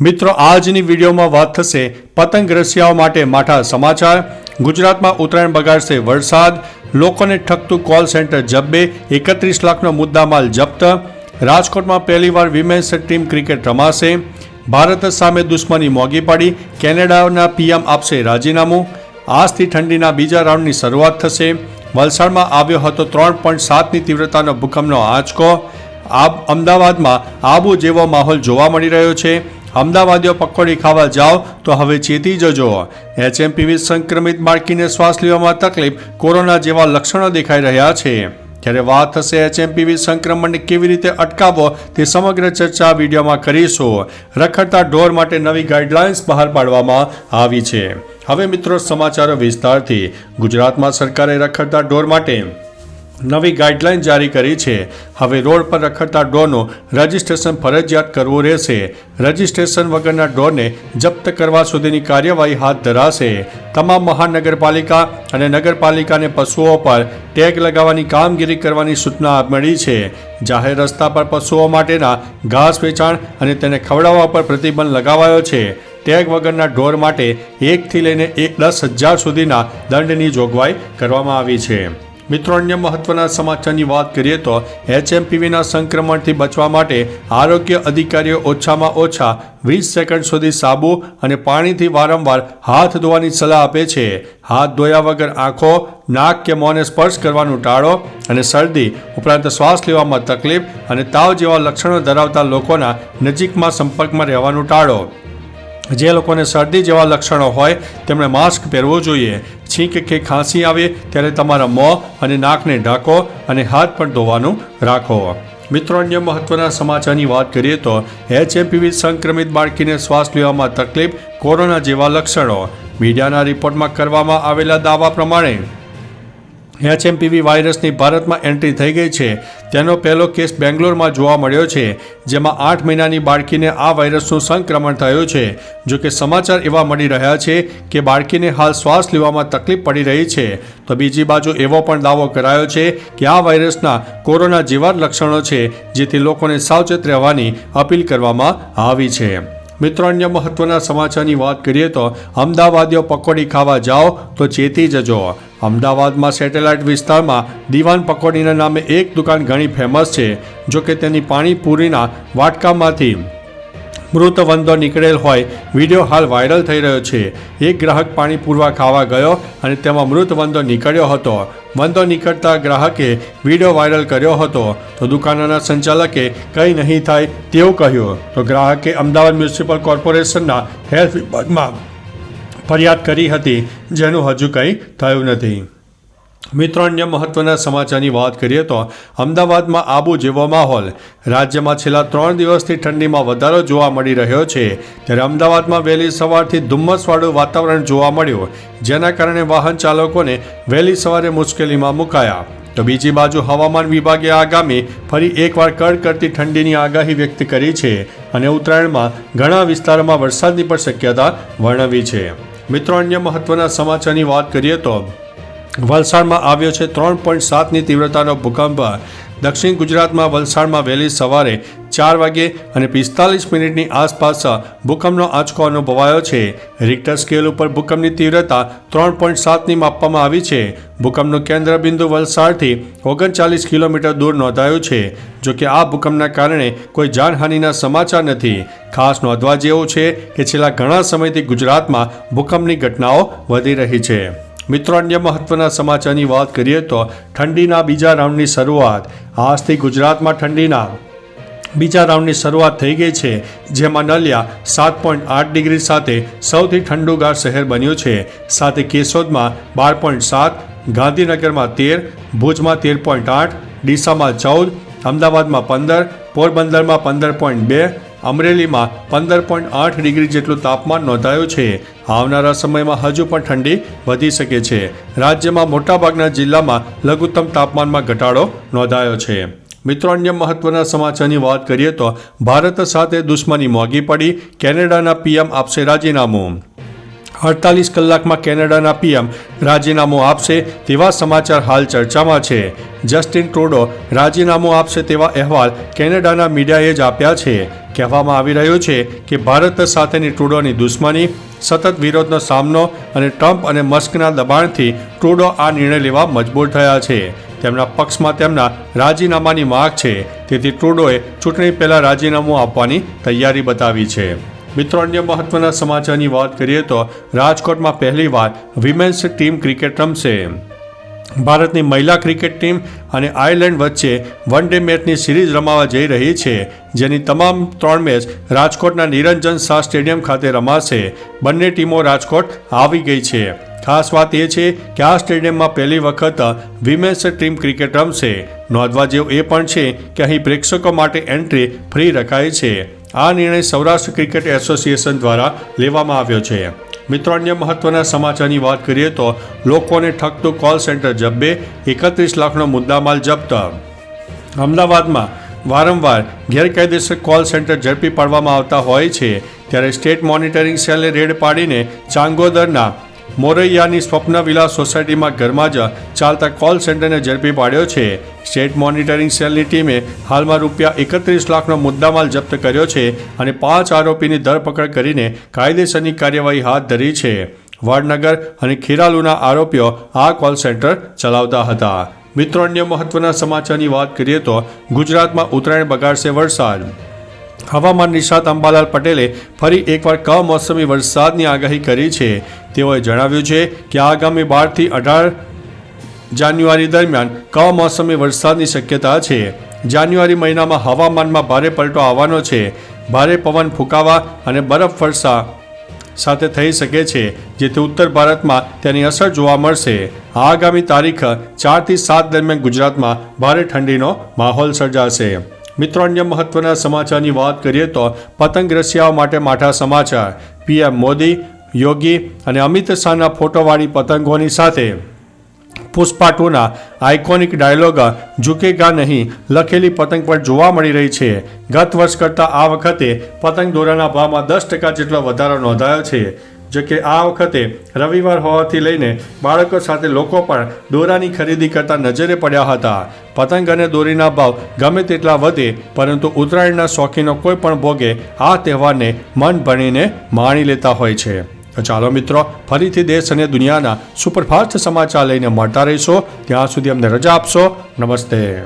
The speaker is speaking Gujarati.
મિત્રો, આજની વિડીયોમાં વાત થશે પતંગ રસિયાઓ માટે માઠા સમાચાર. ગુજરાતમાં ઉત્તરાયણ બગાડશે વરસાદ. લોકોને ઠગતું કોલ સેન્ટર જબ્બે. એકત્રીસ લાખનો મુદ્દામાલ જપ્ત. રાજકોટમાં પહેલીવાર વિમેન્સ ટીમ ક્રિકેટ રમાશે. ભારત સામે દુશ્મની મોગી પાડી. કેનેડાના પીએમ આપશે રાજીનામું. આજથી ઠંડીના બીજા રાઉન્ડની શરૂઆત થશે. વલસાડમાં આવ્યો હતો ત્રણ પોઈન્ટ સાતની તીવ્રતાનો ભૂકંપનો આંચકો. આબ અમદાવાદમાં આબુ જેવો માહોલ જોવા મળી રહ્યો છે. અમદાવાદીઓ પકોડી ખાવા જાઓ તો હવે ચેતી જજો એચએમપીવી સંક્રમિત બાળકીને શ્વાસ લેવામાં તકલીફ, કોરોના જેવા લક્ષણો દેખાઈ રહ્યા છે. ત્યારે વાત થશે એચએમપીવી સંક્રમણને કેવી રીતે અટકાવવો તે સમગ્ર ચર્ચા વિડીયોમાં કરીશું. રખડતા ઢોર માટે નવી ગાઈડલાઇન્સ બહાર પાડવામાં આવી છે. હવે મિત્રો સમાચારો વિસ્તારથી. ગુજરાતમાં સરકારે રખડતા ઢોર માટે નવી ગાઈડલાઇન જારી કરી છે. હવે રોડ પર રખડતા ઢોરનું રજિસ્ટ્રેશન ફરજિયાત કરવું રહેશે. રજિસ્ટ્રેશન વગરના ઢોરને જપ્ત કરવા સુધીની કાર્યવાહી હાથ ધરાશે. તમામ મહાનગરપાલિકા અને નગરપાલિકાને પશુઓ પર ટેગ લગાવવાની કામગીરી કરવાની સૂચના મળી છે. જાહેર રસ્તા પર પશુઓ માટેના ઘાસ વેચાણ અને તેને ખવડાવવા પર પ્રતિબંધ લગાવાયો છે. ટેગ વગરના ઢોર માટે એકથી લઈને એક દસ હજાર સુધીના દંડની જોગવાઈ કરવામાં આવી છે. મિત્રો, અન્ય મહત્વના સમાચારની વાત કરીએ તો એચએમપીવીના સંક્રમણથી બચવા માટે આરોગ્ય અધિકારીઓ ઓછામાં ઓછા વીસ સેકન્ડ સુધી સાબુ અને પાણીથી વારંવાર હાથ ધોવાની સલાહ આપે છે. હાથ ધોયા વગર આંખો, નાક કે મોંને સ્પર્શ કરવાનું ટાળો અને શરદી ઉપરાંત શ્વાસ લેવામાં તકલીફ અને તાવ જેવા લક્ષણો ધરાવતા લોકોના નજીકમાં સંપર્કમાં રહેવાનું ટાળો. જે લોકોને શરદી જેવા લક્ષણો હોય, તેમણે માસ્ક પહેરવું જોઈએ. છીંક કે ખાંસી આવે ત્યારે તમારા મોં અને નાકને ઢાંકો અને હાથ પણ ધોવાનું રાખો. મિત્રો, અન્ય મહત્વના સમાચારની વાત કરીએ તો એચએમપીવી સંક્રમિત બાળકીને શ્વાસ લેવામાં તકલીફ કોરોના જેવા લક્ષણો. મીડિયાના રિપોર્ટમાં કરવામાં આવેલા દાવા પ્રમાણે એચએમપીવી વાયરસની ભારતમાં એન્ટ્રી થઈ ગઈ છે. તેનો પહેલો કેસ બેંગ્લોરમાં જોવા મળ્યો છે, જેમાં આઠ મહિનાની બાળકીને આ વાયરસનું સંક્રમણ થયું છે. જો કે સમાચાર એવા મળી રહ્યા છે કે બાળકીને હાલ શ્વાસ લેવામાં તકલીફ પડી રહી છે. તો બીજી બાજુ એવો પણ દાવો કરાયો છે કે આ વાયરસના કોરોના જેવા લક્ષણો છે, જેથી લોકોને સાવચેત રહેવાની અપીલ કરવામાં આવી છે. મિત્રો, અન્ય મહત્વના સમાચારની વાત કરીએ તો અમદાવાદીઓ પકોડી ખાવા જાઓ તો ચેતી જજો અમદાવાદમાં સેટેલાઇટ વિસ્તારમાં દીવાન પકોડીના નામે એક દુકાન ઘણી ફેમસ છે જો કે તેની પાણીપુરીના વાટકામાંથી મૃત વંદો નીકળેલ હોય. વીડિયો હાલ વાયરલ થઈ રહ્યો છે. એક ગ્રાહક પાણી પૂરવા ખાવા ગયો અને તેમાં મૃત વંદો નીકળ્યો હતો. વંદો નીકળતા ગ્રાહકે વીડિયો વાયરલ કર્યો હતો. તો દુકાનના સંચાલકે કંઈ નહીં થાય તેવું કહ્યું. તો ગ્રાહકે અમદાવાદ મ્યુનિસિપલ કોર્પોરેશનના હેલ્થ વિભાગમાં ફરિયાદ કરી હતી, જેનું હજુ કંઈ થયું નથી. મિત્રો અન્ય મહત્વના સમાચારની વાત કરીએ તો અમદાવાદમાં આબુ જેવો માહોલ. રાજ્યમાં છેલ્લા ત્રણ દિવસથી ઠંડીમાં વધારો જોવા મળી રહ્યો છે. ત્યારે અમદાવાદમાં વહેલી સવારથી ધુમ્મસવાળું વાતાવરણ જોવા મળ્યું, જેના કારણે વાહન ચાલકોને વહેલી સવારે મુશ્કેલીમાં મુકાયા. તો બીજી બાજુ હવામાન વિભાગે આગામી ફરી એકવાર કડકડતી ઠંડીની આગાહી વ્યક્ત કરી છે અને ઉત્તરાયણમાં ઘણા વિસ્તારોમાં વરસાદની પણ શક્યતા વર્ણવી છે. મિત્રો, અન્ય મહત્વના સમાચારની વાત કરીએ તો વલસાડમાં આવ્યો છે ત્રણ પોઈન્ટ સાતની તીવ્રતાનો ભૂકંપ. દક્ષિણ ગુજરાતમાં વલસાડમાં વહેલી સવારે ચાર વાગે અને પિસ્તાલીસ મિનિટની આસપાસ ભૂકંપનો આંચકો અનુભવાયો છે. રિક્ટર સ્કેલ ઉપર ભૂકંપની તીવ્રતા ત્રણ પોઈન્ટ સાતની માપવામાં આવી છે. ભૂકંપનું કેન્દ્ર બિંદુ વલસાડથી ઓગણચાલીસ કિલોમીટર દૂર નોંધાયું છે. જો કે આ ભૂકંપના કારણે કોઈ જાનહાનિના સમાચાર નથી. ખાસ નોંધવા જેવું છે કે છેલ્લા ઘણા સમયથી ગુજરાતમાં ભૂકંપની ઘટનાઓ વધી રહી છે. મિત્રો, અન્ય મહત્વના સમાચારની વાત કરીએ તો ઠંડીના બીજા રાઉન્ડની શરૂઆત. આજથી ગુજરાતમાં ઠંડીના બીજા રાઉન્ડની શરૂઆત થઈ ગઈ છે, જેમાં નલિયા સાત પોઈન્ટ આઠ ડિગ્રી સાથે સૌથી ઠંડુગાર શહેર બન્યું છે. સાથે કેશોદમાં બાર પોઈન્ટ સાત, ગાંધીનગરમાં તેર, ભુજમાં તેર પોઈન્ટ આઠ, ડીસામાં ચૌદ, અમદાવાદમાં પંદર, પોરબંદરમાં પંદર પોઈન્ટ બે અમરેલીમાં પંદર પોઈન્ટ આઠ ડિગ્રી જેટલું તાપમાન નોંધાયું છે. આવનારા સમયમાં હજુ પણ ઠંડી વધી શકે છે. રાજ્યમાં મોટાભાગના જિલ્લામાં લઘુત્તમ તાપમાનમાં ઘટાડો નોંધાયો છે. મિત્રો, અન્ય મહત્વના સમાચારની વાત કરીએ તો ભારત સાથે દુશ્મની મોંઘી પડી. કેનેડાના પીએમ આપશે રાજીનામું. અડતાલીસ કલાકમાં કેનેડાના પીએમ રાજીનામું આપશે તેવા સમાચાર હાલ ચર્ચામાં છે. જસ્ટિન ટ્રુડો રાજીનામું આપશે તેવા અહેવાલ કેનેડાના મીડિયાએ જ આપ્યા છે. કહેવામાં આવી રહ્યું છે કે ભારત સાથેની ટ્રુડોની દુશ્મની, સતત વિરોધનો સામનો અને ટ્રમ્પ અને મસ્કના દબાણથી ટ્રુડો આ નિર્ણય લેવા મજબૂર થયા છે. તેમના પક્ષમાં તેમના રાજીનામાની માગ છે. તેથી ટ્રુડોએ ચૂંટણી પહેલાં રાજીનામું આપવાની તૈયારી બતાવી છે. મિત્રો, અન્ય મહત્વના સમાચારની વાત કરીએ તો રાજકોટમાં પહેલીવાર વિમેન્સ ટીમ ક્રિકેટ રમશે. ભારતની મહિલા ક્રિકેટ ટીમ અને આયર્લેન્ડ વચ્ચે વન ડે મેચની સિરીઝ રમાવા જઈ રહી છે, જેની તમામ ત્રણ મેચ રાજકોટના નિરંજન શાહ સ્ટેડિયમ ખાતે રમાશે. બંને ટીમો રાજકોટ આવી ગઈ છે. ખાસ વાત એ છે કે આ સ્ટેડિયમમાં પહેલી વખત વિમેન્સ ટીમ ક્રિકેટ રમશે. નોંધવા જેવું એ પણ છે કે અહીં પ્રેક્ષકો માટે એન્ટ્રી ફ્રી રખાય છે. આ નિર્ણય સૌરાષ્ટ્ર ક્રિકેટ એસોસિએશન દ્વારા લેવામાં આવ્યો છે. મિત્રો, અન્ય મહત્વના સમાચારની વાત કરીએ તો લોકોને ઠગતું કોલ સેન્ટર જબ્બે એકત્રીસ લાખનો મુદ્દામાલ જપ્ત. અમદાવાદમાં વારંવાર ગેરકાયદેસર કોલ સેન્ટર ઝડપી પાડવામાં આવતા હોય છે. ત્યારે સ્ટેટ મોનિટરિંગ સેલે રેડ પાડીને ચાંગોદરના મોરૈયાની સ્વપ્ન વિલાસ સોસાયટીમાં ઘરમાં જ ચાલતા કોલ સેન્ટરને ઝડપી પાડ્યો છે. સ્ટેટ મોનિટરિંગ સેલની ટીમે હાલમાં રૂપિયા એકત્રીસ લાખનો મુદ્દામાલ જપ્ત કર્યો છે અને પાંચ આરોપીની ધરપકડ કરીને કાયદેસરની કાર્યવાહી હાથ ધરી છે. વડનગર અને ખેરાલુના આરોપીઓ આ કોલ સેન્ટર ચલાવતા હતા. મિત્રો, અન્ય મહત્વના સમાચારની વાત કરીએ તો ગુજરાતમાં ઉત્તરાયણ બગાડશે વરસાદ. હવામાન નિષ્ણાત અંબાલાલ પટેલે ફરી એકવાર કમોસમી વરસાદની આગાહી કરી છે. તેઓએ જણાવ્યું છે કે આગામી બારથી અઢાર જાન્યુઆરી દરમિયાન કમોસમી વરસાદની શક્યતા છે. જાન્યુઆરી મહિનામાં હવામાનમાં ભારે પલટો આવવાનો છે. ભારે પવન ફૂંકાવા અને બરફ વર્ષા સાથે થઈ શકે છે, જેથી ઉત્તર ભારતમાં તેની અસર જોવા મળશે. આગામી તારીખ ચારથી સાત દરમિયાન ગુજરાતમાં ભારે ઠંડીનો માહોલ સર્જાશે. મિત્રો, અન્ય મહત્વના સમાચારની વાત કરીએ તો પતંગ રસિયાઓ માટે માઠા સમાચાર. પીએમ મોદી, યોગી અને અમિત શાહના ફોટોવાળી પતંગોની સાથે પુષ્પા ટુના આઇકોનિક ડાયલોગ, ઝુકેગા નહીં, લખેલી પતંગ પણ જોવા મળી રહી છે. ગત વર્ષ કરતાં આ વખતે પતંગ દોરાના ભાવમાં દસ ટકા જેટલો વધારો નોંધાયો છે. જો કે આ વખતે રવિવાર હોવાથી લઈને બાળકો સાથે લોકો પણ દોરાની ખરીદી કરતા નજરે પડ્યા હતા. પતંગ અને દોરીના ભાવ ગમે તેટલા વધે, પરંતુ ઉત્તરાયણના શોખીનો કોઈ પણ ભોગે આ તહેવારને મન ભણીને માણી લેતા હોય છે. ચાલો મિત્રો, ફરીથી દેશ અને દુનિયાના સુપરફાસ્ટ સમાચાર લઈને મળતા રહીશો. ત્યાં સુધી અમને રજા આપશો. નમસ્તે.